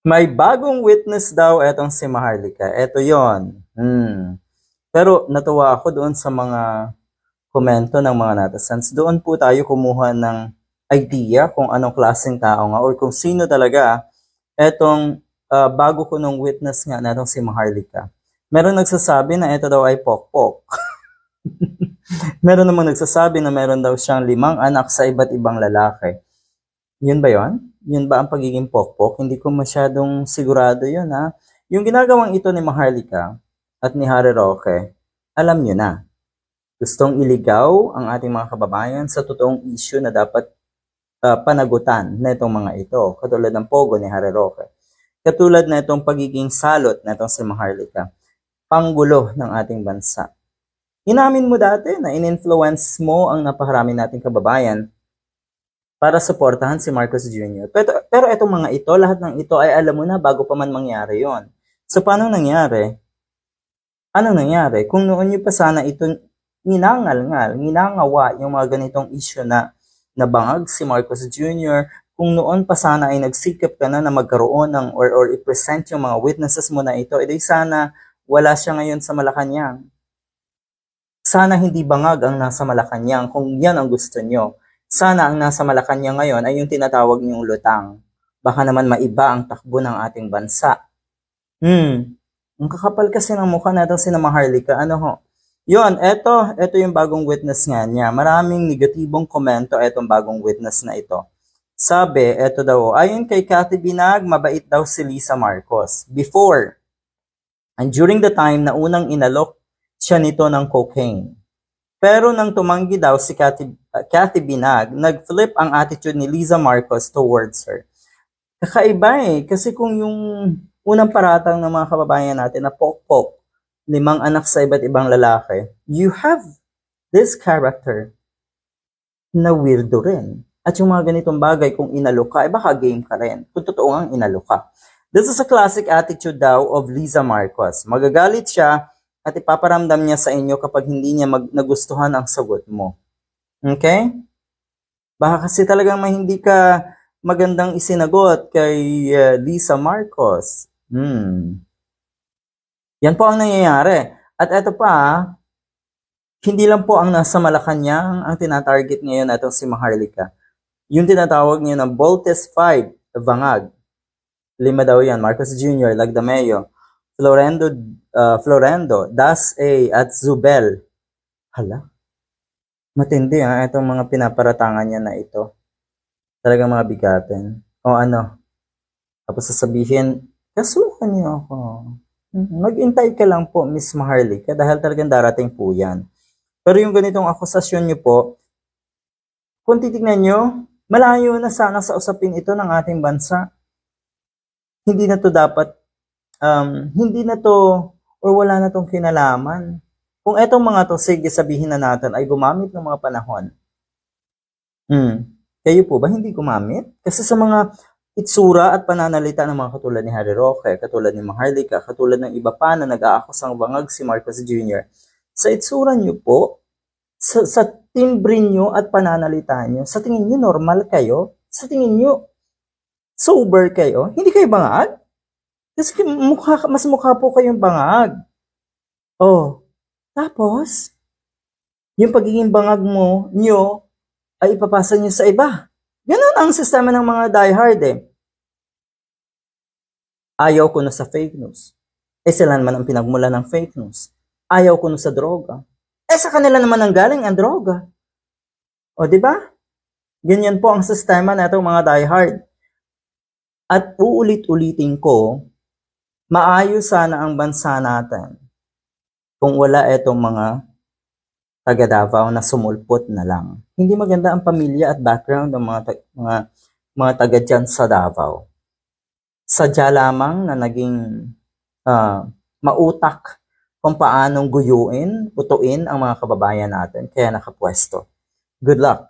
May bagong witness daw etong si Maharlika. Eto yon. Hmm. Pero natuwa ako doon sa mga komento ng mga netizens. Doon po tayo kumuha ng idea kung anong klaseng tao nga or kung sino talaga etong ah, bago ko nung witness nga na etong si Maharlika. Meron nagsasabi na ito daw ay pokpok. meron namang nagsasabi na meron daw siyang limang anak sa iba't ibang lalaki. Yun ba yon? Yun ba ang pagiging pokpok? Hindi ko masyadong sigurado yun ha. Yung ginagawang ito ni Maharlika at ni Harry Roque, alam nyo na. Gustong iligaw ang ating mga kababayan sa totoong issue na dapat ah, panagutan na itong mga ito. Katulad ng pogo ni Harry Roque. Katulad na itong pagiging salot na itong si Maharlika. Panggulo ng ating bansa. Inamin mo dati na in-influence mo ang napakarami nating kababayan para suportahan si Marcos Jr. Pero, pero itong mga ito, lahat ng ito ay alam mo na bago pa man mangyari yon. So paano nangyari? Anong nangyari? Kung noon nyo pa sana ito ninangal-ngal, ninangawa yung mga ganitong issue na nabangag si Marcos Jr., kung noon pa sana ay nagsikap ka na na magkaroon ng or, or i-present yung mga witnesses mo na ito, edi sana wala siya ngayon sa Malacanang. Sana hindi bangag ang nasa Malacanang kung yan ang gusto nyo. Sana ang nasa Malacanang ngayon ay yung tinatawag niyong lutang. Baka naman maiba ang takbo ng ating bansa. Hmm, ang kakapal kasi ng mukha natin si Maharlika. Ano ho? Yun, eto, eto yung bagong witness nga niya. Maraming negatibong komento etong bagong witness na ito. Sabi, eto daw, ayon kay Cathy Binag, mabait daw si Lisa Marcos. Before, and during the time na unang inalok siya nito ng cocaine. Pero nang tumanggi daw si Cathy, Cathy Binag, nag-flip ang attitude ni Lisa Marcos towards her. Kakaiba eh, kasi kung yung unang paratang ng mga kababayan natin na pok-pok, limang anak sa iba't ibang lalaki, you have this character na weirdo rin. At yung mga ganitong bagay, kung inalo ka, eh baka game ka rin. Kung totoo ang inalo ka. This is a classic attitude daw of Lisa Marcos. Magagalit siya at ipaparamdam niya sa inyo kapag hindi niya mag- nagustuhan ang sagot mo. Okay? Baka kasi talagang may hindi ka magandang isinagot kay uh, Lisa Marcos. Hmm. Yan po ang nangyayari. At eto pa, hindi lang po ang nasa Malacanang ang tinatarget ngayon na itong si Maharlika. Yung tinatawag niya ng Boltes 5, Vangag. Lima daw yan, Marcos Jr., Lagdameo, Florendo, uh, Florendo, Das A, at Zubel. Hala, matindi ha, itong mga pinaparatangan niya na ito. Talagang mga bigatin. O ano, tapos sasabihin, kasuhan niyo ako. Mag-intay ka lang po, Miss Maharlika, dahil talagang darating po yan. Pero yung ganitong akusasyon niyo po, kung titignan niyo, malayo na sana sa usapin ito ng ating bansa. Hindi na to dapat, um, hindi na to, or wala na tong kinalaman. Kung etong mga to, sige sabihin na natin, ay gumamit ng mga panahon. Hmm. Kayo po ba hindi gumamit? Kasi sa mga itsura at pananalita ng mga katulad ni Harry Roque, katulad ni Maharlika, katulad ng iba pa na nag-aakusang bangag si Marcos Jr., sa itsura niyo po, sa, sa timbre niyo at pananalita niyo, sa tingin niyo normal kayo? Sa tingin niyo sober kayo? Hindi kayo bangag? Kasi mukha, mas mukha po kayong bangag. Oh, tapos, yung pagiging bangag mo, nyo, ay ipapasa nyo sa iba. Ganun ang sistema ng mga diehard eh. Ayaw ko na sa fake news. Eh sila naman ang pinagmula ng fake news. Ayaw ko na sa droga. Eh sa kanila naman ang galing ang droga. O di ba? Ganyan po ang sistema na itong mga diehard. At uulit-ulitin ko, maayos sana ang bansa natin kung wala itong mga taga Davao na sumulpot na lang. Hindi maganda ang pamilya at background ng mga ta- mga mga taga dyan sa Davao. Sadya lamang na naging ah, mautak kung paanong guyuin, putuin ang mga kababayan natin kaya nakapwesto. Good luck!